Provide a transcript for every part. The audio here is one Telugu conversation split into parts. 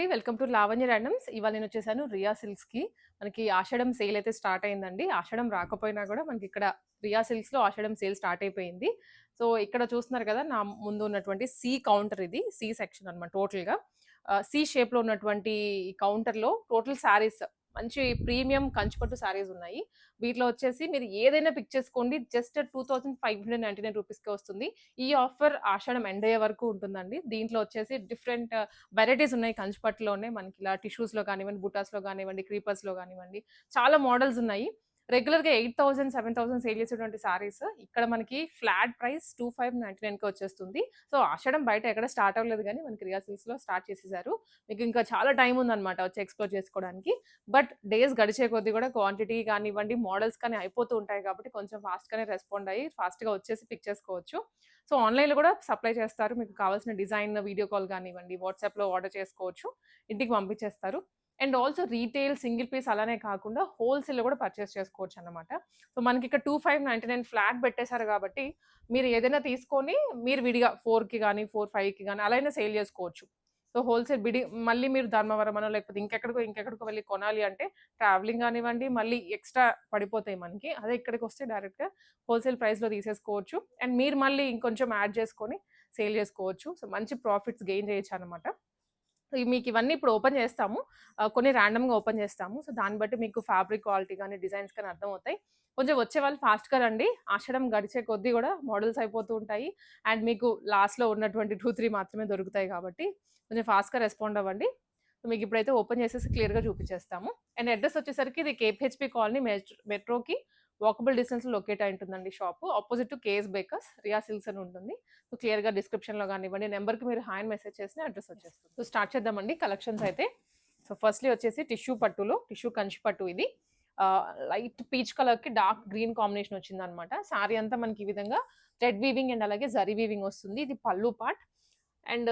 అండి. Welcome to Lavanya randoms. ఇవాళ నేను వచ్చేసాను రియా సిల్క్స్కి. మనకి ఆషాఢం సేల్ అయితే స్టార్ట్ అయిందండి. ఆషాఢం రాకపోయినా కూడా మనకి ఇక్కడ రియా సిల్క్స్లో ఆషాఢం సేల్ స్టార్ట్ అయిపోయింది. సో ఇక్కడ చూస్తున్నారు కదా నా ముందు ఉన్నటువంటి సి కౌంటర్ ఇది. సి సెక్షన్ అనమాట టోటల్గా. సి షేప్లో ఉన్నటువంటి కౌంటర్లో టోటల్ శారీస్ మంచి ప్రీమియం కంచుపట్టు శారీస్ ఉన్నాయి. వీటిలో వచ్చేసి మీరు ఏదైనా పిక్ చేసుకోండి. Just two thousand five hundred ninety nine రూపీస్కి వస్తుంది. ఈ ఆఫర్ ఆషాఢం ఎండ్ అయ్యే వరకు ఉంటుందండి. దీంట్లో వచ్చేసి డిఫరెంట్ వెరైటీస్ uh, ఉన్నాయి కంచిపట్టులోనే. మనకి ఇలా టిష్యూస్లో కానివ్వండి బుటాస్లో కానివ్వండి క్రీపర్స్లో కానివ్వండి. చాలా మోడల్స్ ఉన్నాయి. రెగ్యులర్గా eight thousand seven thousand sale చేసేటువంటి సారీస్ ఇక్కడ మనకి flat price two five ninety నైన్కి వచ్చేస్తుంది. సో ఆషాఢం బయట ఎక్కడ స్టార్ట్ అవ్వలేదు కానీ మనకి రియాసిల్స్లో స్టార్ట్ చేసేసారు. మీకు ఇంకా చాలా టైం ఉందన్నమాట వచ్చి ఎక్స్ప్లోర్ చేసుకోవడానికి. బట్ డేస్ గడిచే కొద్దీ కూడా క్వాంటిటీ కానివ్వండి మోడల్స్ కానీ అయిపోతూ ఉంటాయి కాబట్టి కొంచెం ఫాస్ట్గానే రెస్పాండ్ అయ్యి ఫాస్ట్గా వచ్చేసి పిక్ చేసుకోవచ్చు. సో ఆన్లైన్లో కూడా సప్లై చేస్తారు. మీకు కావాల్సిన డిజైన్ వీడియో కాల్ కానివ్వండి వాట్సాప్లో ఆర్డర్ చేసుకోవచ్చు. ఇంటికి పంపించేస్తారు. And also retail single piece అలానే కాకుండా హోల్సేల్లో కూడా పర్చేస్ చేసుకోవచ్చు అనమాట సో మనకి ఇక్కడ two five ninety nine flat పెట్టేశారు కాబట్టి మీరు ఏదైనా తీసుకొని మీరు విడిగా ఫోర్కి కానీ ఫోర్ ఫైవ్కి కానీ అలా అయినా సేల్ చేసుకోవచ్చు. సో హోల్సేల్ బిడి మళ్ళీ మీరు ధర్మవరం అనో లేకపోతే ఇంకెక్కడికో ఇంకెక్కడికో వెళ్ళి కొనాలి అంటే ట్రావెలింగ్ కానివ్వండి మళ్ళీ ఎక్స్ట్రా పడిపోతాయి మనకి. అదే ఇక్కడికి వస్తే డైరెక్ట్గా హోల్సేల్ ప్రైస్లో తీసేసుకోవచ్చు. అండ్ మీరు మళ్ళీ ఇంకొంచెం యాడ్ చేసుకొని సేల్ చేసుకోవచ్చు. సో మంచి ప్రాఫిట్స్ గెయిన్ చేయొచ్చు అనమాట మీకు ఇవన్నీ ఇప్పుడు ఓపెన్ చేస్తాము. కొన్ని ర్యాండమ్గా ఓపెన్ చేస్తాము. సో దాన్ని బట్టి మీకు ఫ్యాబ్రిక్ క్వాలిటీ కానీ డిజైన్స్ కానీ అర్థమవుతాయి. కొంచెం వచ్చే వాళ్ళు ఫాస్ట్గా రండి. ఆషడం గడిచే కొద్దీ కూడా మోడల్స్ అయిపోతూ ఉంటాయి. అండ్ మీకు లాస్ట్లో ఉన్నటువంటి టూ త్రీ మాత్రమే దొరుకుతాయి కాబట్టి కొంచెం ఫాస్ట్గా రెస్పాండ్ అవ్వండి. మీకు ఇప్పుడైతే ఓపెన్ చేసేసి క్లియర్గా చూపించేస్తాము. అండ్ అడ్రస్ వచ్చేసరికి ఇది కేపిహెచ్పి కాలనీ మెట్రోకి వాకబుల్ డిస్టెన్స్ లొకేట్ అయి ఉంటుందండి shop opposite to KS bakers Riya silks అని ఉంటుంది. సో క్లియర్గా డిస్క్రిప్షన్లో కానివ్వండి నెంబర్కి మీరు హాయ్ మెసేజ్ చేసిన అడ్రస్ వచ్చేస్తుంది. సో స్టార్ట్ చేద్దామండి కలెక్షన్స్ అయితే. సో ఫస్ట్లీ వచ్చేసి టిష్యూ పట్టులో టిష్యూ కంచి పట్టు ఇది. లైట్ పీచ్ కలర్కి డార్క్ గ్రీన్ కాంబినేషన్ వచ్చింది అనమాట శారీ అంతా మనకి ఈ విధంగా రెడ్ వీవింగ్ అండ్ అలాగే జరీ వీవింగ్ వస్తుంది. ఇది పళ్ళు పార్ట్ అండ్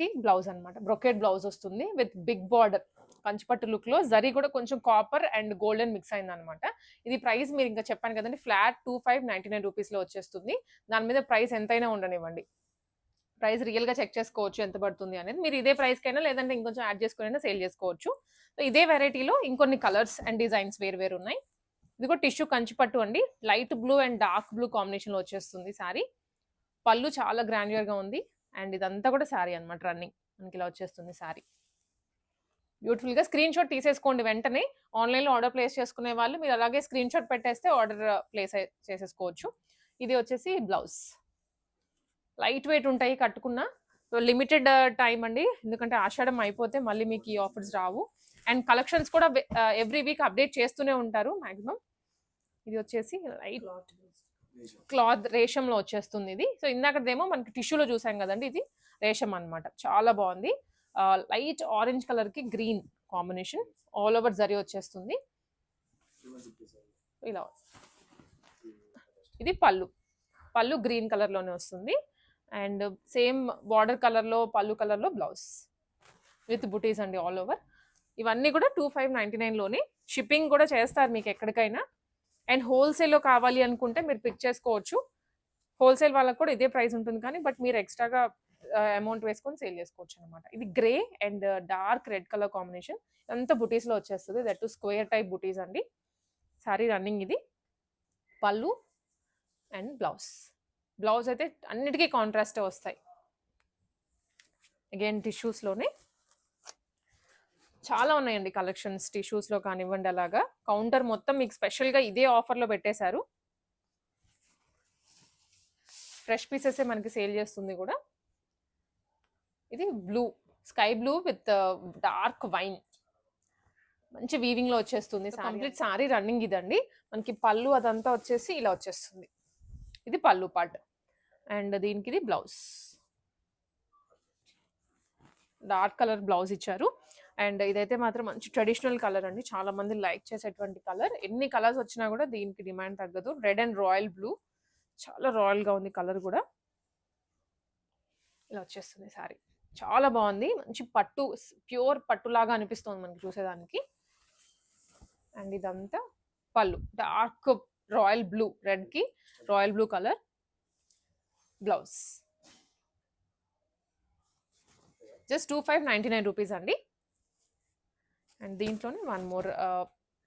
ది బ్లౌజ్ అనమాట బ్రొకెట్ బ్లౌజ్ వస్తుంది విత్ బిగ్ బార్డర్ కంచిపట్టు లుక్లో. జరీ కూడా కొంచెం కాపర్ అండ్ గోల్డెన్ మిక్స్ అయింది అనమాట ఇది ప్రైస్ మీరు ఇంకా చెప్పాను కదండి flat two five ninety nine రూపీస్లో వచ్చేస్తుంది. దాని మీద ప్రైస్ ఎంతైనా ఉండనివ్వండి. ప్రైస్ రియల్గా చెక్ చేసుకోవచ్చు ఎంత పడుతుంది అనేది. మీరు ఇదే ప్రైస్ కైనా లేదంటే ఇంకొంచెం యాడ్ చేసుకుని సేల్ చేసుకోవచ్చు. సో ఇదే వెరైటీలో ఇంకొన్ని కలర్స్ అండ్ డిజైన్స్ వేరు వేరు ఉన్నాయి. ఇది కూడా టిష్యూ కంచిపట్టు అండి. Light blue and dark blue కాంబినేషన్లో వచ్చేస్తుంది సారీ. పళ్ళు చాలా గ్రాండ్యూర్గా ఉంది. అండ్ ఇదంతా కూడా శారీ అనమాట రన్నింగ్. మనకి ఇలా వచ్చేస్తుంది శారీ. బ్యూటిఫుల్గా స్క్రీన్ షాట్ తీసేసుకోండి వెంటనే. ఆన్లైన్లో ఆర్డర్ ప్లేస్ చేసుకునే వాళ్ళు మీరు అలాగే స్క్రీన్ షాట్ పెట్టేస్తే ఆర్డర్ ప్లేస్ uh, చేసేసుకోవచ్చు. ఇది వచ్చేసి బ్లౌజ్ లైట్ వెయిట్ ఉంటాయి కట్టుకున్న. లిమిటెడ్ టైం uh, అండి. ఎందుకంటే ఆషాఢం అయిపోతే మళ్ళీ మీకు ఈ ఆఫర్స్ రావు. అండ్ కలెక్షన్స్ కూడా ఎవ్రీ వీక్ అప్డేట్ చేస్తూనే ఉంటారు మాక్సిమం ఇది వచ్చేసి లైట్ క్లాత్ రేషంలో వచ్చేస్తుంది ఇది. సో ఇందాకదేమో మనకి టిష్యూలో చూసాం కదండి ఇది. రేషం అనమాట చాలా బాగుంది. లైట్ ఆరెంజ్ కలర్కి గ్రీన్ కాంబినేషన్. ఆల్ ఓవర్ జరీ వచ్చేస్తుంది. ఇలా. ఇది పళ్ళు. పళ్ళు గ్రీన్ కలర్లోనే వస్తుంది. అండ్ సేమ్ బార్డర్ కలర్లో పళ్ళు కలర్లో బ్లౌజ్. విత్ బుటీస్ అండి ఆల్ ఓవర్. ఇవన్నీ కూడా టూ ఫైవ్ నైన్టీ నైన్లోనే. షిప్పింగ్ కూడా చేస్తారు మీకు ఎక్కడికైనా. అండ్ హోల్సేల్లో కావాలి అనుకుంటే మీరు పిక్ చేసుకోవచ్చు. హోల్సేల్ వాళ్ళకి కూడా ఇదే ప్రైస్ ఉంటుంది కానీ బట్ మీరు ఎక్స్ట్రాగా అమౌంట్ వేసుకొని సేల్ చేసుకోవచ్చు అనమాట ఇది grey and dark red colour combination. అంతా బుటీస్లో వచ్చేస్తుంది. దట్ టు స్క్వేర్ టైప్ బుటీస్ అండి. సారీ రన్నింగ్ ఇది. పళ్ళు అండ్ బ్లౌజ్. బ్లౌజ్ అయితే అన్నిటికీ కాంట్రాస్టే వస్తాయి. అగైన్ టిష్యూస్లోనే. చాలా ఉన్నాయండి కలెక్షన్స్ టిష్యూస్లో కానివ్వండి అలాగా. కౌంటర్ మొత్తం మీకు స్పెషల్గా ఇదే ఆఫర్లో పెట్టేశారు. ఫ్రెష్ పీసెసే మనకి సేల్ చేస్తుంది కూడా. ఇది blue sky blue with dark wine మంచి వీవింగ్లో వచ్చేస్తుంది కంప్లీట్ సారీ రన్నింగ్ ఇదండి. మనకి పళ్ళు అదంతా వచ్చేసి ఇలా వచ్చేస్తుంది. ఇది పళ్ళు పార్ట్ అండ్ దీనికి ఇది బ్లౌజ్ డార్క్ కలర్ బ్లౌజ్ ఇచ్చారు. అండ్ ఇదైతే మాత్రం మంచి ట్రెడిషనల్ కలర్ అండి. చాలా మంది లైక్ చేసేటువంటి కలర్. ఎన్ని కలర్స్ వచ్చినా కూడా దీనికి డిమాండ్ తగ్గదు. Red and royal blue. చాలా రాయల్గా ఉంది కలర్ కూడా. ఇలా వచ్చేస్తుంది సారీ. చాలా బాగుంది. మంచి పట్టు ప్యూర్ పట్టు లాగా అనిపిస్తుంది మనకి చూసేదానికి. అండ్ ఇదంతా పళ్ళు. Dark royal blue రెడ్కి royal blue colour blouse. Just two five ninety nine rupees అండి. అండ్ దీంట్లోనే వన్ మోర్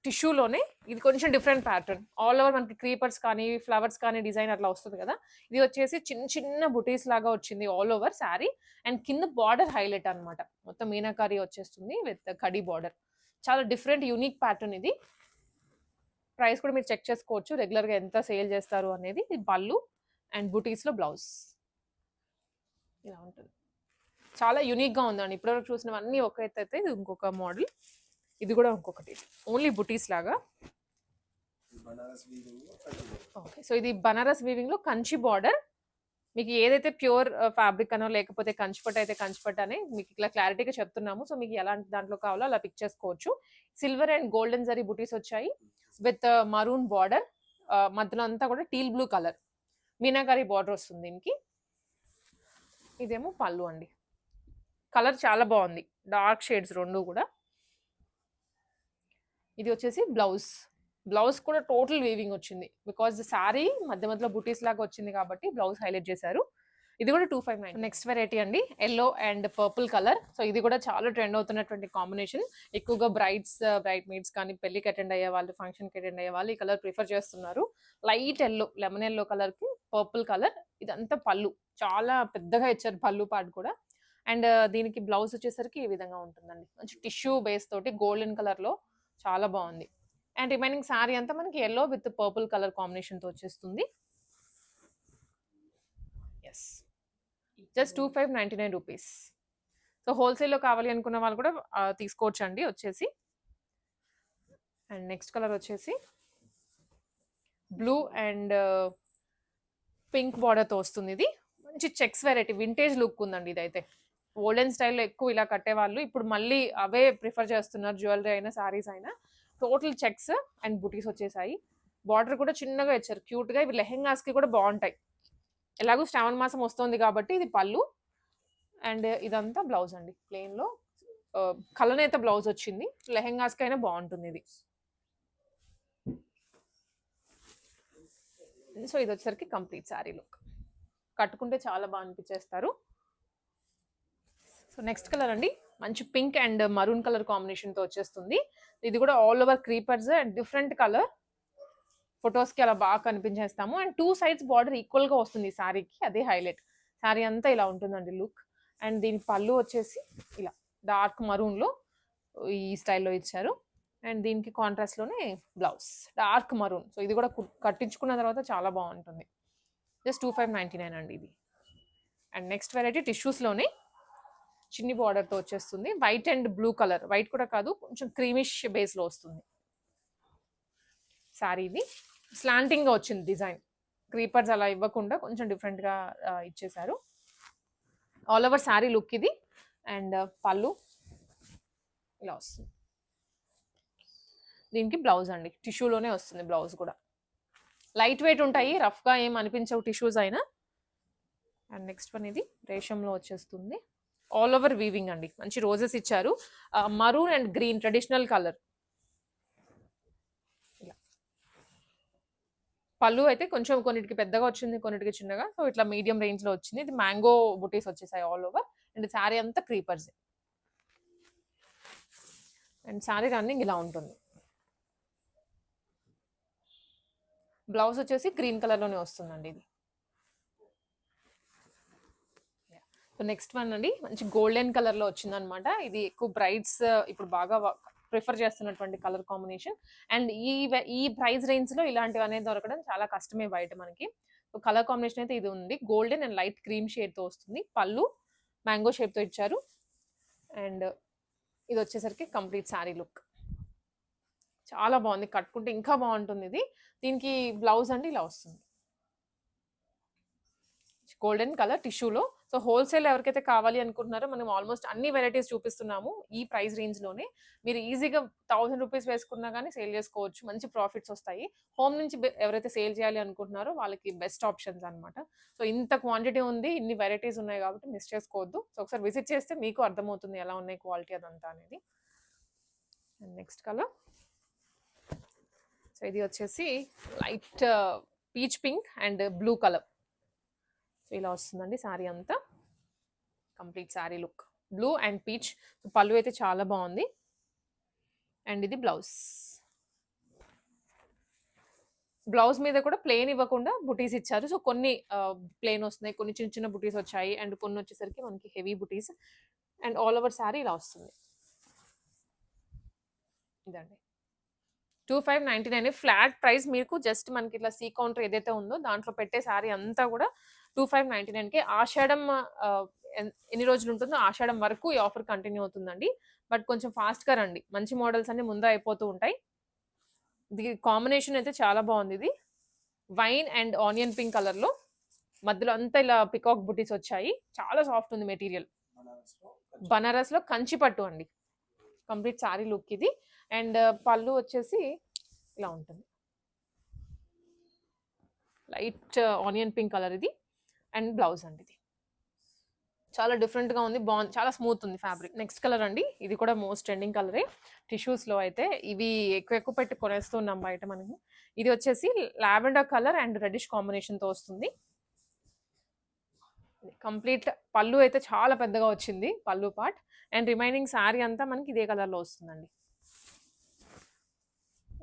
టిష్యూలోనే ఇది కొంచెం డిఫరెంట్ ప్యాటర్న్. ఆల్ ఓవర్ మనకి క్రీపర్స్ కానీ ఫ్లవర్స్ కానీ డిజైన్ అట్లా వస్తుంది కదా. ఇది వచ్చేసి చిన్న చిన్న బుటీస్ లాగా వచ్చింది ఆల్ ఓవర్ శారీ అండ్ కింద బార్డర్ హైలైట్ అనమాట మొత్తం మీనాకారి వచ్చేస్తుంది విత్ కడీ బార్డర్ చాలా డిఫరెంట్ యూనిక్ ప్యాటర్న్ ఇది. ప్రైస్ కూడా మీరు చెక్ చేసుకోవచ్చు. రెగ్యులర్గా ఎంత సేల్ చేస్తారు అనేది బల్లు అండ్ బుటీస్లో బ్లౌజ్ ఇలా ఉంటుంది. చాలా యూనిక్గా ఉందండి. ఇప్పటివరకు చూసినవన్నీ ఒక ఎత్తు అయితే ఇది ఇంకొక మోడల్ ఇది కూడా ఇంకొకటి. ఓన్లీ బుటీస్ లాగా. ఓకే సో ఇది బనారస్ వీవింగ్లో కంచి బార్డర్ మీకు ఏదైతే ప్యూర్ ఫ్యాబ్రిక్ uh, అనో లేకపోతే కంచిపట్ అయితే కంచిపట్ అని మీకు ఇట్లా క్లారిటీగా చెప్తున్నాము. సో మీకు ఎలాంటి దాంట్లో కావాలో అలా పిక్ చేసుకోవచ్చు. సిల్వర్ అండ్ గోల్డెన్ జరీ బుటీస్ వచ్చాయి. విత్ మరూన్ బార్డర్ మధ్యలో అంతా కూడా teal blue colour meenakari border వస్తుంది దీనికి. ఇదేమో పళ్ళు అండి. కలర్ చాలా బాగుంది. డార్క్ షేడ్స్ రెండు కూడా. ఇది వచ్చేసి బ్లౌజ్. బ్లౌజ్ కూడా టోటల్ వీవింగ్ వచ్చింది. బికాజ్ శారీ మధ్య మధ్యలో బుటీస్ లాగా వచ్చింది కాబట్టి బ్లౌజ్ హైలైట్ చేశారు. ఇది కూడా two five nine next variety అండి. Yellow and purple colour so ఇది కూడా చాలా ట్రెండ్ అవుతున్నటువంటి కాంబినేషన్ ఎక్కువగా బ్రైడ్స్ బ్రైట్ మీడ్స్ కానీ పెళ్ళికి అటెండ్ అయ్యే వాళ్ళు ఫంక్షన్కి అటెండ్ అయ్యే వాళ్ళు ఈ కలర్ ప్రిఫర్ చేస్తున్నారు. లైట్ ఎల్లో లెమన్ ఎల్లో కలర్కి పర్పుల్ కలర్ ఇదంతా పళ్ళు. చాలా పెద్దగా ఇచ్చారు పళ్ళు పాటు కూడా. అండ్ దీనికి బ్లౌజ్ వచ్చేసరికి ఈ విధంగా ఉంటుందండి. మంచి టిష్యూ బేస్ తోటి గోల్డెన్ కలర్లో చాలా బాగుంది. అండ్ రిమైనింగ్ శారీ అంతా మనకి ఎల్లో విత్ పర్పుల్ కలర్ కాంబినేషన్తో వచ్చేస్తుంది. Yes just two five ninety nine rupees so హోల్సేల్లో కావాలి అనుకున్న వాళ్ళు కూడా తీసుకోవచ్చు అండి వచ్చేసి. అండ్ నెక్స్ట్ కలర్ వచ్చేసి బ్లూ అండ్ పింక్ బార్డర్తో వస్తుంది ఇది. మంచి చెక్స్ వెరైటీ వింటేజ్ లుక్ ఉందండి ఇదైతే. ఓల్డెన్ స్టైల్లో ఎక్కువ ఇలా కట్టేవాళ్ళు. ఇప్పుడు మళ్ళీ అవే ప్రిఫర్ చేస్తున్నారు జ్యువెలరీ అయినా శారీస్ అయినా. టోటల్ చెక్స్ అండ్ బుటీస్ వచ్చేసాయి. బార్డర్ కూడా చిన్నగా ఇచ్చారు. క్యూట్గా ఇవి లెహెంగాస్కి కూడా బాగుంటాయి. ఎలాగో శ్రావణ మాసం వస్తుంది కాబట్టి ఇది పళ్ళు అండ్ ఇదంతా బ్లౌజ్ అండి. ప్లెయిన్లో కలనేత బ్లౌజ్ వచ్చింది. లెహెంగాస్కి అయినా బాగుంటుంది ఇది. సో ఇది వచ్చేసరికి కంప్లీట్ శారీ లుక్. కట్టుకుంటే చాలా బాగా అనిపించేస్తారు. సో నెక్స్ట్ కలర్ అండి. మంచి పింక్ అండ్ మరూన్ కలర్ కాంబినేషన్తో వచ్చేస్తుంది. ఇది కూడా all over creepers and different colour ఫొటోస్కి అలా బాగా కనిపించేస్తాము. అండ్ టూ సైడ్స్ బార్డర్ ఈక్వల్గా వస్తుంది ఈ శారీకి అదే హైలైట్ శారీ అంతా ఇలా ఉంటుందండి లుక్ అండ్ దీని పళ్ళు వచ్చేసి ఇలా డార్క్ మరూన్లో ఈ స్టైల్లో ఇచ్చారు. అండ్ దీనికి కాంట్రాస్ట్లోనే బ్లౌజ్ డార్క్ మరూన్ సో ఇది కూడా కట్టించుకున్న తర్వాత చాలా బాగుంటుంది. Just two five ninety nine అండి ఇది. అండ్ నెక్స్ట్ వెరైటీ టిష్యూస్లోనే చిన్ని బార్డర్తో వచ్చేస్తుంది. White and blue colour white కూడా కాదు కొంచెం క్రీమిష్ బేస్లో వస్తుంది. శారీ ఇది. స్లాంటింగ్గా వచ్చింది డిజైన్ క్రీపర్స్ అలా ఇవ్వకుండా కొంచెం డిఫరెంట్గా ఇచ్చేశారు. ఆల్ ఓవర్ శారీ లుక్ ఇది. అండ్ uh, పళ్ళు ఇలా వస్తుంది. దీనికి బ్లౌజ్ అండి. టిష్యూలోనే వస్తుంది బ్లౌజ్ కూడా. లైట్ వెయిట్ ఉంటాయి. రఫ్గా ఏం అనిపించవు టిష్యూస్ అయినా. అండ్ నెక్స్ట్ వన్ ఇది. రేషంలో వచ్చేస్తుంది. ఆల్ ఓవర్ వీవింగ్ అండి. మంచి రోజెస్ ఇచ్చారు. Maroon and green traditional colour పళ్ళు అయితే కొంచెం కొన్నిటికి పెద్దగా వచ్చింది కొన్నిటికి చిన్నగా. సో ఇట్లా మీడియం రేంజ్లో వచ్చింది. ఇది మ్యాంగో బుటీస్ వచ్చేసాయి ఆల్ ఓవర్ అండ్ శారీ అంతా క్రీపర్స్ అండ్ శారీ రన్నింగ్ ఇలా ఉంటుంది. బ్లౌజ్ వచ్చేసి గ్రీన్ కలర్లోనే వస్తుందండి ఇది. సో నెక్స్ట్ వన్ అండి. మంచి గోల్డెన్ కలర్లో వచ్చిందనమాట. ఇది ఎక్కువ బ్రైడ్స్ uh, ఇప్పుడు బాగా ప్రిఫర్ చేస్తున్నటువంటి కలర్ కాంబినేషన్ అండ్ ఈ ఈ ప్రైస్ రేంజ్లో ఇలాంటివి అనేది దొరకడం చాలా కష్టమే బయట మనకి. కలర్ కాంబినేషన్ అయితే ఇది ఉంది. గోల్డెన్ అండ్ లైట్ క్రీమ్ షేడ్తో వస్తుంది. పళ్ళు మ్యాంగో షేప్తో ఇచ్చారు. అండ్ ఇది వచ్చేసరికి కంప్లీట్ శారీ లుక్ చాలా బాగుంది. కట్టుకుంటే ఇంకా బాగుంటుంది ఇది. దీనికి బ్లౌజ్ అండి ఇలా వస్తుంది. గోల్డెన్ కలర్ టిష్యూలో. సో హోల్సేల్ ఎవరికైతే కావాలి అనుకుంటున్నారో మనం ఆల్మోస్ట్ అన్ని వెరైటీస్ చూపిస్తున్నాము ఈ ప్రైస్ రేంజ్లోనే. మీరు ఈజీగా థౌసండ్ రూపీస్ వేసుకున్నా కానీ సేల్ చేసుకోవచ్చు. మంచి ప్రాఫిట్స్ వస్తాయి. హోమ్ నుంచి ఎవరైతే సేల్ చేయాలి అనుకుంటున్నారో వాళ్ళకి బెస్ట్ ఆప్షన్స్ అనమాట సో ఇంత క్వాంటిటీ ఉంది ఇన్ని వెరైటీస్ ఉన్నాయి కాబట్టి మిస్ చేసుకోవద్దు. సో ఒకసారి విజిట్ చేస్తే మీకు అర్థమవుతుంది ఎలా ఉన్నాయి క్వాలిటీ అదంతా అనేది. Next colour. సో ఇది వచ్చేసి light peach pink and blue colour. So ఇలా వస్తుందండి శారీ అంతా. Complete sari look. Blue and peach పళ్ళు అయితే చాలా బాగుంది. అండ్ ఇది బ్లౌజ్. బ్లౌజ్ మీద కూడా ప్లెయిన్ ఇవ్వకుండా బుటీస్ ఇచ్చారు. సో కొన్ని ప్లెయిన్ వస్తున్నాయి. కొన్ని చిన్న చిన్న బుటీస్ వచ్చాయి. అండ్ కొన్ని వచ్చేసరికి మనకి heavy buttis. And all over sari ఇలా వస్తుంది. ఇదండి. Two five ninety nine flat price మీకు జస్ట్ మనకి ఇట్లా సీ కౌంటర్ ఏదైతే ఉందో దాంట్లో పెట్టే శారీ అంతా కూడా టూ ఫైవ్ నైన్టీ నైన్కి ఆషాఢం ఎన్- ఎన్ని రోజులు ఉంటుందో ఆషాఢం వరకు ఈ ఆఫర్ కంటిన్యూ అవుతుందండి. బట్ కొంచెం ఫాస్ట్గా రండి. మంచి మోడల్స్ అన్ని ముందే అయిపోతూ ఉంటాయి. ఇది కాంబినేషన్ అయితే చాలా బాగుంది ఇది. వైన్ అండ్ ఆనియన్ పింక్ కలర్లో. మధ్యలో అంతా ఇలా పికాక్ బుటీస్ వచ్చాయి. చాలా సాఫ్ట్ ఉంది మెటీరియల్. బనారస్లో కంచి పట్టు అండి. కంప్లీట్ సారీ లుక్ ఇది. అండ్ పళ్ళు వచ్చేసి ఇలా ఉంటుంది. లైట్ ఆనియన్ పింక్ కలర్ ఇది. అండ్ బ్లౌజ్ అండి ఇది. చాలా డిఫరెంట్గా ఉంది బాగుంది చాలా స్మూత్ ఉంది ఫ్యాబ్రిక్ నెక్స్ట్ కలర్ అండి ఇది కూడా మోస్ట్ ట్రెండింగ్ కలరే టిష్యూస్లో అయితే ఇవి ఎక్కువ ఎక్కువ పెట్టి కొనేస్తున్నాం బయట మనము. ఇది వచ్చేసి లావెండర్ కలర్ అండ్ రెడిష్ కాంబినేషన్తో వస్తుంది. కంప్లీట్ పళ్ళు అయితే చాలా పెద్దగా వచ్చింది పళ్ళు పార్ట్ అండ్ రిమైనింగ్ శారీ అంతా మనకి ఇదే కలర్లో వస్తుందండి.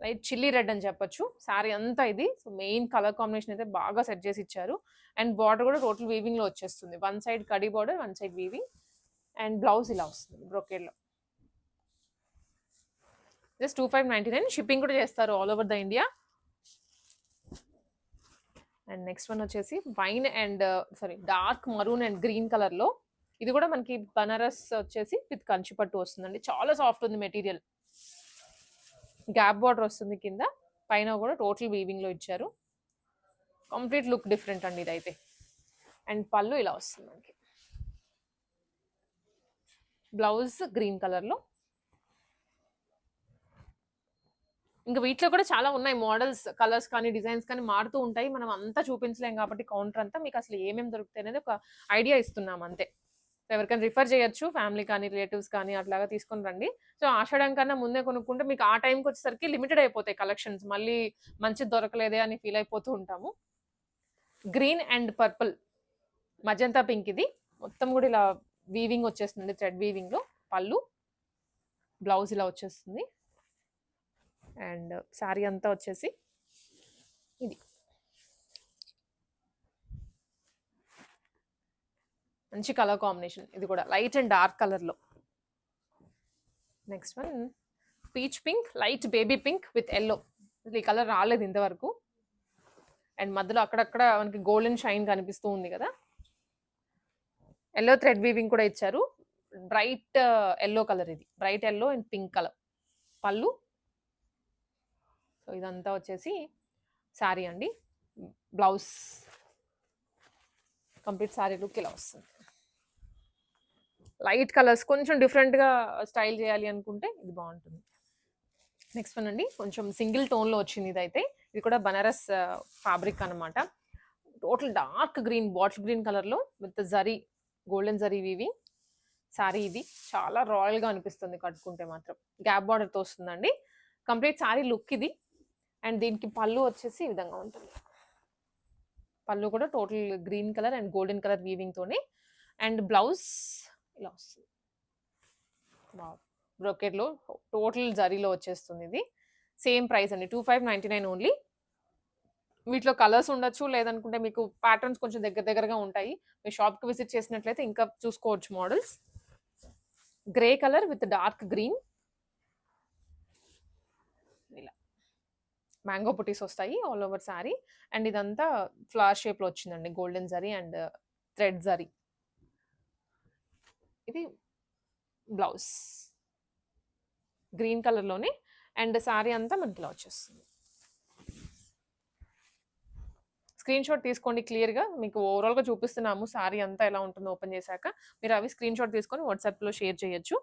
లైట్ చిల్లీ రెడ్ అని చెప్పొచ్చు. శారీ అంతా ఇది. సో మెయిన్ కలర్ కాంబినేషన్ అయితే బాగా సెట్ చేసి ఇచ్చారు. అండ్ బార్డర్ కూడా టోటల్ వీవింగ్లో వచ్చేస్తుంది. One side kadhi border one side weaving and blouse ఇలా వస్తుంది బ్రోకేడ్లో just two five ninety nine shipping కూడా చేస్తారు all over the India and next one వచ్చేసి wine and sari dark maroon and green కలర్లో ఇది కూడా మనకి బనారస్ వచ్చేసి విత్ కంచి పట్టు వస్తుందండి. చాలా సాఫ్ట్ ఉంది మెటీరియల్. గ్యాప్ బార్డర్ వస్తుంది కింద పైన కూడా టోటల్ వీవింగ్లో ఇచ్చారు. కంప్లీట్ లుక్ డిఫరెంట్ అండి ఇదైతే. అండ్ పళ్ళు ఇలా వస్తుంది మనకి. బ్లౌజ్ గ్రీన్ కలర్లో. ఇంకా వీటిలో కూడా చాలా ఉన్నాయి మోడల్స్ కలర్స్ కానీ డిజైన్స్ కానీ మారుతూ ఉంటాయి. మనం అంతా చూపించలేం కాబట్టి కౌంటర్ అంతా మీకు అసలు ఏమేమి దొరుకుతాయి అనేది ఒక ఐడియా ఇస్తున్నాం అంతే. సో ఎవరికైనా రిఫర్ చేయొచ్చు ఫ్యామిలీ కానీ రిలేటివ్స్ కానీ అట్లాగా తీసుకొని రండి. సో ఆషాఢం కన్నా ముందే కొనుక్కుంటే మీకు ఆ టైంకి వచ్చేసరికి లిమిటెడ్ అయిపోతాయి కలెక్షన్స్. మళ్ళీ మంచి దొరకలేదే అని ఫీల్ అయిపోతూ ఉంటాము. Green and purple. Magenta pink ఇది. మొత్తం కూడా ఇలా వీవింగ్ వచ్చేస్తుంది థ్రెడ్ వీవింగ్లో పళ్ళు. బ్లౌజ్ ఇలా వచ్చేస్తుంది. అండ్ శారీ అంతా వచ్చేసి ఇది. మంచి కలర్ కాంబినేషన్. ఇది కూడా లైట్ అండ్ డార్క్ కలర్లో. Next one peach pink light baby pink with yellow. ఈ కలర్ రాలేదు ఇంతవరకు. అండ్ మధ్యలో అక్కడక్కడ మనకి గోల్డెన్ షైన్ కనిపిస్తూ ఉంది కదా. ఎల్లో థ్రెడ్ వీవింగ్ కూడా ఇచ్చారు. బ్రైట్ uh, ఎల్లో కలర్ ఇది. Bright yellow and pink colour. పళ్ళు. సో ఇదంతా వచ్చేసి శారీ అండి. బ్లౌజ్. కంప్లీట్ శారీ లుక్ ఇలా వస్తుంది. లైట్ కలర్స్ కొంచెం డిఫరెంట్గా స్టైల్ చేయాలి అనుకుంటే ఇది బాగుంటుంది. నెక్స్ట్ వన్ అండి కొంచెం సింగిల్ టోన్లో వచ్చింది ఇదైతే. ఇది కూడా బనారస్ ఫ్యాబ్రిక్ అన్నమాట. Total dark green bottle green కలర్లో విత్ జరీ గోల్డెన్ జరీ వీవి. శారీ ఇది. చాలా రాయల్గా అనిపిస్తుంది కట్టుకుంటే మాత్రం. గ్యాప్ బార్డర్తో వస్తుందండి. కంప్లీట్ శారీ లుక్ ఇది. అండ్ దీనికి పళ్ళు వచ్చేసి ఈ విధంగా ఉంటుంది. పళ్ళు కూడా total green colour and golden colour వీవింగ్తోనే. And blouse ఇలా వస్తుంది బ్రోకెట్లో టోటల్ జరీలో వచ్చేస్తుంది ఇది. సేమ్ ప్రైస్ అండి. Two five ninety nine only వీటిలో కలర్స్ ఉండొచ్చు లేదనుకుంటే మీకు ప్యాటర్న్స్ కొంచెం దగ్గర దగ్గరగా ఉంటాయి. మీ షాప్కి విజిట్ చేసినట్లయితే ఇంకా చూసుకోవచ్చు models grey colour with dark green ఇలా. మ్యాంగో పుటీస్ వస్తాయి ఆల్ ఓవర్ శారీ అండ్ ఇదంతా ఫ్లవర్ షేప్లో వచ్చిందండి. Golden zari and thread zari ఇది బ్లౌజ్ గ్రీన్ కలర్లోనే అండ్ శారీ అంతా మనకి ఇలా వచ్చేస్తుంది స్క్రీన్ షాట్ తీసుకోండి క్లియర్‌గా. మీకు ఓవరాల్‌గా చూపిస్తున్నాము సారీ అంతా ఎలా ఉంటుందో ఓపెన్ చేశాక. మీరు అవి స్క్రీన్ షాట్ తీసుకొని వాట్సాప్‌లో షేర్ చేయొచ్చు.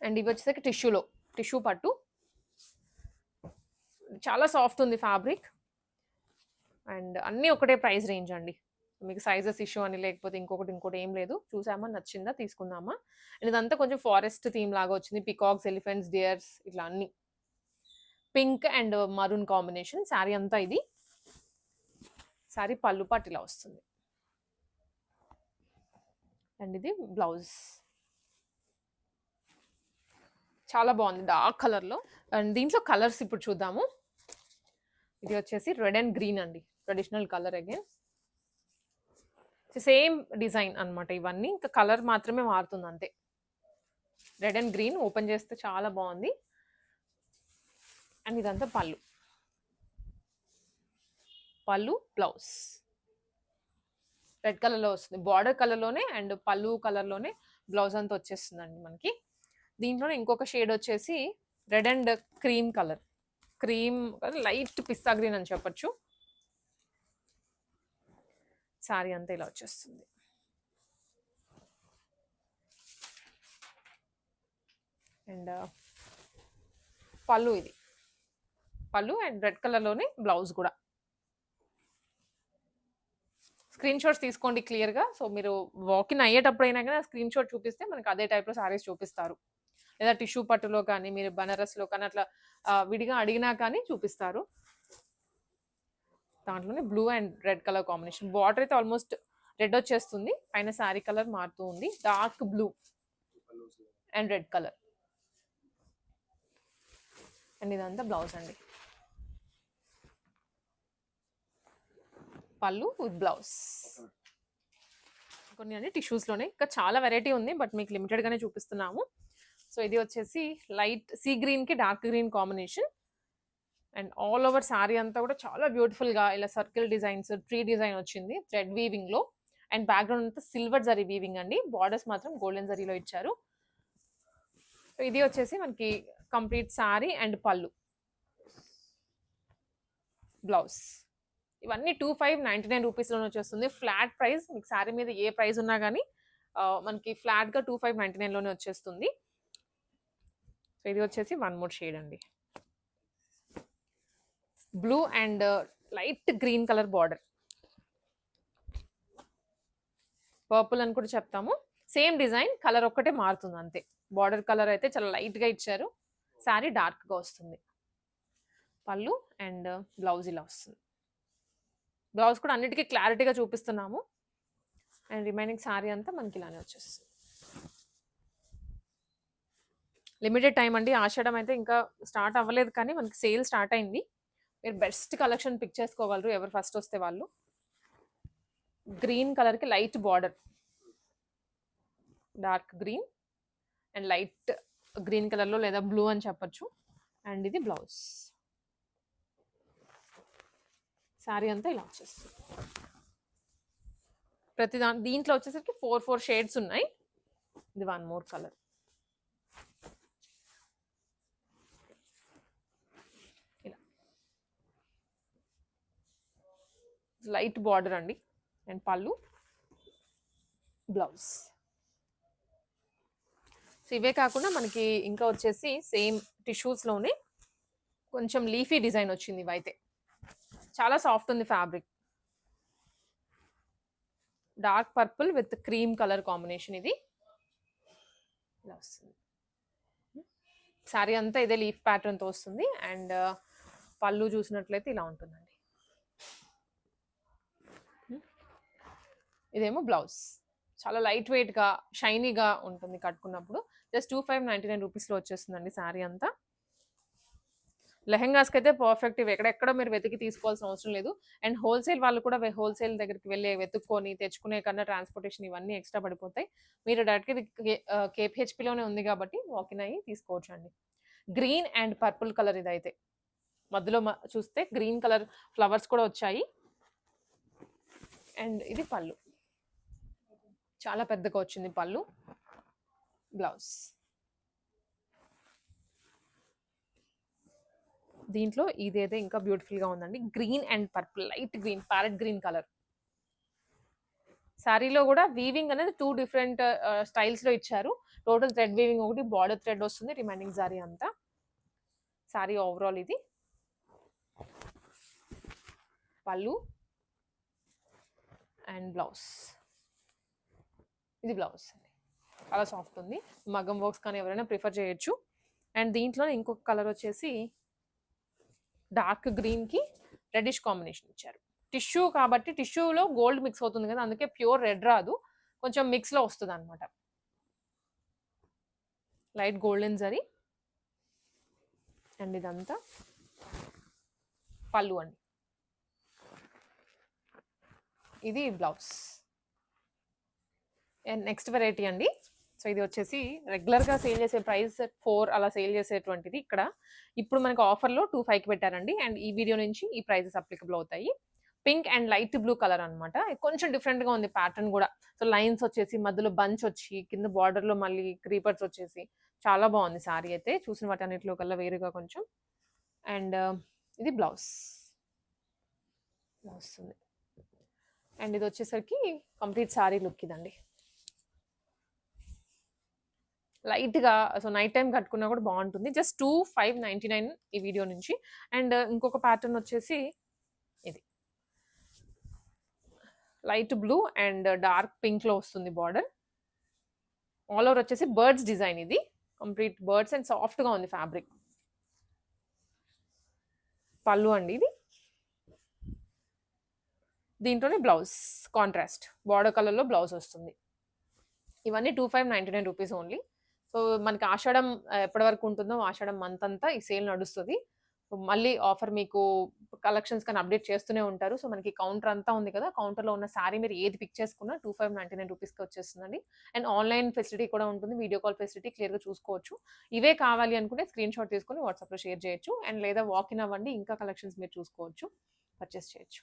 అండ్ ఇవి వచ్చేసరికి టిష్యూలో. టిష్యూ పట్టు. చాలా సాఫ్ట్ ఉంది ఫ్యాబ్రిక్. అండ్ అన్నీ ఒకటే ప్రైస్ రేంజ్ అండి. మీకు సైజెస్ ఇష్యూ అని లేకపోతే ఇంకొకటి, ఇంకోటి ఏం లేదు. చూసామా, నచ్చిందా, తీసుకుందామా. అండ్ ఇదంతా కొంచెం ఫారెస్ట్ థీమ్ లాగా వచ్చింది. పీకాక్స్, ఎలిఫెంట్స్, డియర్స్ ఇట్లా అన్ని pink and maroon combination. Sari అంతా ఇది. శారీ పళ్ళు పాటు ఇలా వస్తుంది. అండ్ ఇది బ్లౌజ్. చాలా బాగుంది డార్క్ కలర్‌లో. అండ్ దీంట్లో కలర్స్ ఇప్పుడు చూద్దాము. ఇది వచ్చేసి రెడ్ అండ్ గ్రీన్ అండి. Traditional colour again. Same design అన్నమాట ఇవన్నీ. ఇంకా కలర్ మాత్రమే మారుతుంది అంతే. రెడ్ అండ్ గ్రీన్ ఓపెన్ చేస్తే చాలా బాగుంది. అండ్ ఇదంతా పళ్ళు. పళ్ళు, బ్లౌజ్. రెడ్ కలర్‌లో వస్తుంది. బార్డర్ కలర్‌లోనే అండ్ పళ్ళు కలర్‌లోనే బ్లౌజ్ అంతా వచ్చేస్తుందండి మనకి. దీంట్లోనే ఇంకొక షేడ్ వచ్చేసి red and cream colour. Cream light pista green అని చెప్పొచ్చు. శారీ అంతా ఇలా వచ్చేస్తుంది. అండ్ పళ్ళు ఇది. పళ్ళు అండ్ రెడ్ కలర్‌లోనే బ్లౌజ్ కూడా. స్క్రీన్ షాట్స్ తీసుకోండి క్లియర్‌గా. సో మీరు వాకిన్ అయ్యేటప్పుడైనా కానీ ఆ స్క్రీన్ షాట్ చూపిస్తే మనకు అదే టైప్‌లో శారీస్ చూపిస్తారు. లేదా టిష్యూ పట్టులో కానీ, మీరు బనారస్‌లో కానీ అట్లా విడిగా అడిగినా కానీ చూపిస్తారు. దాంట్లోనే blue and red colour combination. Border అయితే ఆల్మోస్ట్ రెడ్ వచ్చేస్తుంది. పైన శారీ కలర్ మారుతూ ఉంది. Dark blue and red colour. And ఇదంతా బ్లౌజ్ అండి. పళ్ళు విత్ బ్లౌజ్. కొన్ని అండి టిష్యూస్‌లోనే ఇంకా చాలా వెరైటీ ఉంది. బట్ మీకు లిమిటెడ్‌గానే చూపిస్తున్నాము. సో ఇది వచ్చేసి లైట్ సీ గ్రీన్‌కి dark green combination. And all over sari అంతా కూడా చాలా బ్యూటిఫుల్‌గా ఇలా సర్కిల్ డిజైన్స్, ట్రీ డిజైన్ వచ్చింది. థ్రెడ్ వీవింగ్‌లో. అండ్ బ్యాక్‌గ్రౌండ్ అంతా సిల్వర్ జరీ వీవింగ్ అండి. బార్డర్స్ మాత్రం గోల్డెన్ జరీలో ఇచ్చారు. సో ఇది వచ్చేసి మనకి కంప్లీట్ శారీ అండ్ పళ్ళు. బ్లౌజ్. ఇవన్నీ 2599 రూపీస్‌లోనే వచ్చేస్తుంది. Flat price. మీకు శారీ మీద ఏ ప్రైస్ ఉన్నా కానీ మనకి ఫ్లాట్‌గా 2599లోనే వచ్చేస్తుంది. సో ఇది వచ్చేసి వన్ మోర్ షేడ్ అండి. Blue and light green colour border. Purple అని కూడా చెప్తాము. సేమ్ డిజైన్ కలర్ ఒక్కటే మారుతుంది అంతే. బార్డర్ కలర్ అయితే చాలా లైట్‌గా ఇచ్చారు. శారీ డార్క్‌గా వస్తుంది. పళ్ళు అండ్ బ్లౌజ్ uh, ఇలా వస్తుంది. బ్లౌజ్ కూడా అన్నిటికీ క్లారిటీగా చూపిస్తున్నాము. అండ్ రిమైనింగ్ శారీ అంతా మనకి ఇలానే వచ్చేస్తుంది. లిమిటెడ్ టైం అండి. ఆషాఢం అయితే ఇంకా స్టార్ట్ అవ్వలేదు కానీ మనకి సేల్ స్టార్ట్ అయింది. మీరు బెస్ట్ కలెక్షన్ పిక్ చేసుకోగలరు ఎవరు ఫస్ట్ వస్తే వాళ్ళు. గ్రీన్ కలర్‌కి light border. Dark green and light green కలర్‌లో లేదా బ్లూ అని చెప్పచ్చు అండ్ ఇది బ్లౌజ్. శారీ అంతా ఇలా వచ్చేస్తుంది. ప్రతి దాని దీంట్లో వచ్చేసరికి 4, 4 షేడ్స్ ఉన్నాయి. ఇది one more colour. Light border అండి. అండ్ పళ్ళు. బ్లౌజ్. సో ఇవే కాకుండా మనకి ఇంకా వచ్చేసి సేమ్ టిష్యూస్‌లోనే కొంచెం లీఫీ డిజైన్ వచ్చింది ఇవైతే. చాలా సాఫ్ట్ ఉంది fabric. Dark purple with cream colour combination ఇది. ఇలా వస్తుంది. శారీ అంతా ఇదే లీఫ్ ప్యాటర్న్‌తో వస్తుంది. అండ్ పళ్ళు చూసినట్లయితే ఇలా ఉంటుందండి. ఇదేమో బ్లౌజ్. చాలా లైట్ వెయిట్‌గా, షైనీగా ఉంటుంది కట్టుకున్నప్పుడు. జస్ట్ 2599 రూపీస్‌లో వచ్చేస్తుందండి శారీ అంతా. లెహెంగాస్కి అయితే పర్ఫెక్ట్ ఇవి. ఎక్కడెక్కడ మీరు వెతికి తీసుకోవాల్సిన అవసరం లేదు. అండ్ హోల్‌సేల్ వాళ్ళు కూడా హోల్‌సేల్ దగ్గరికి వెళ్ళి వెతుక్కొని తెచ్చుకునే కన్నా ట్రాన్స్‌పోర్టేషన్ ఇవన్నీ ఎక్స్‌ట్రా పడిపోతాయి. మీరు డైరెక్ట్‌గా ఇది కే ఉంది కాబట్టి వాకిన్ అయ్యి తీసుకోవచ్చండి. గ్రీన్ అండ్ పర్పుల్ కలర్ ఇదైతే. మధ్యలో మ చూస్తే గ్రీన్ కలర్ ఫ్లవర్స్ కూడా వచ్చాయి. అండ్ ఇది పళ్ళు. చాలా పెద్దగా వచ్చింది పళ్ళు. బ్లౌజ్. దీంట్లో ఇదైతే ఇంకా బ్యూటిఫుల్గా ఉందండి. Green and purple light green parrot green colour. శారీలో కూడా వీవింగ్ అనేది టూ డిఫరెంట్ స్టైల్స్లో ఇచ్చారు. టోటల్ థ్రెడ్ వీవింగ్ ఒకటి బార్డర్ థ్రెడ్ వస్తుంది రిమైనింగ్ సారీ అంతా. సారీ ఓవరాల్ ఇది. పళ్ళు. And blouse. ఇది బ్లౌజ్ చాలా సాఫ్ట్ ఉంది. మగ్గం వర్క్స్ కానీ ఎవరైనా ప్రిఫర్ చేయొచ్చు. అండ్ దీంట్లో ఇంకొక కలర్ వచ్చేసి డార్క్ గ్రీన్కి రెడ్డిష్ కాంబినేషన్ ఇచ్చారు. టిష్యూ కాబట్టి టిష్యూలో గోల్డ్ మిక్స్ అవుతుంది కదా అందుకే ప్యూర్ రెడ్ రాదు. కొంచెం మిక్స్లో వస్తుంది అనమాట లైట్ గోల్డెన్ జరీ అండ్ ఇదంతా పళ్ళు అండి. ఇది బ్లౌజ్ నెక్స్ట్ వెరైటీ అండి. సో ఇది వచ్చేసి రెగ్యులర్గా సేల్ చేసే ప్రైస్ ఫోర్ అలా సేల్ చేసేటువంటిది ఇక్కడ. ఇప్పుడు మనకు ఆఫర్లో టూ ఫైవ్కి పెట్టారండి. అండ్ ఈ వీడియో నుంచి ఈ ప్రైజెస్ అప్లికబుల్ అవుతాయి. Pink and light blue colour అనమాట కొంచెం డిఫరెంట్గా ఉంది ప్యాటర్న్ కూడా. సో లైన్స్ వచ్చేసి మధ్యలో బంచ్ వచ్చి కింద బార్డర్లో మళ్ళీ క్రీపర్స్ వచ్చేసి చాలా బాగుంది సారీ అయితే. చూసిన వాటి అన్నిటిలో కల్లా వేరుగా కొంచెం. అండ్ uh, ఇది బ్లౌజ్ వస్తుంది అండ్ ఇది వచ్చేసరికి కంప్లీట్ సారీ లుక్ ఇదండి. లైట్గా సో నైట్ టైం కట్టుకున్నా కూడా బాగుంటుంది. Just two five ninety nine ఈ వీడియో నుంచి. అండ్ ఇంకొక ప్యాటర్న్ వచ్చేసి ఇది. లైట్ బ్లూ అండ్ డార్క్ పింక్లో వస్తుంది బార్డర్. ఆల్ ఓవర్ వచ్చేసి బర్డ్స్ డిజైన్ ఇది. కంప్లీట్ బర్డ్స్ అండ్ సాఫ్ట్గా ఉంది ఫ్యాబ్రిక్. పళ్ళు అండి ఇది. దీంట్లోనే బ్లౌజ్ కాంట్రాస్ట్. బార్డర్ కలర్లో బ్లౌజ్ వస్తుంది. ఇవన్నీ two five ninety nine rupees only. So మనకి ఆషాఢం ఎప్పటి వరకు ఉంటుందో ఆషాఢం మంత్ అంతా ఈ సేల్ నడుస్తుంది. మళ్ళీ ఆఫర్ మీకు కలెక్షన్స్ కానీ అప్డేట్ చేస్తూనే ఉంటారు. సో మనకి కౌంటర్ అంతా ఉంది కదా కౌంటర్లో ఉన్న శారీ మీరు ఏది పిక్ చేసుకున్నా టూ ఫైవ్ నైంటీ నైన్ రూపీస్కి వచ్చేస్తుందండి. అండ్ ఆన్లైన్ ఫెసిలిటీ కూడా ఉంటుంది. వీడియో కాల్ ఫెసిలిటీ క్లియర్గా చూసుకోవచ్చు. ఇవే కావాలి అనుకుంటే స్క్రీన్ షాట్ తీసుకొని వాట్సాప్లో షేర్ చేయొచ్చు. అండ్ లేదా వాక్ ఇన్ అవ్వండి ఇంకా కలెక్షన్స్ మీరు చూసుకోవచ్చు పర్చేస్ చేయొచ్చు.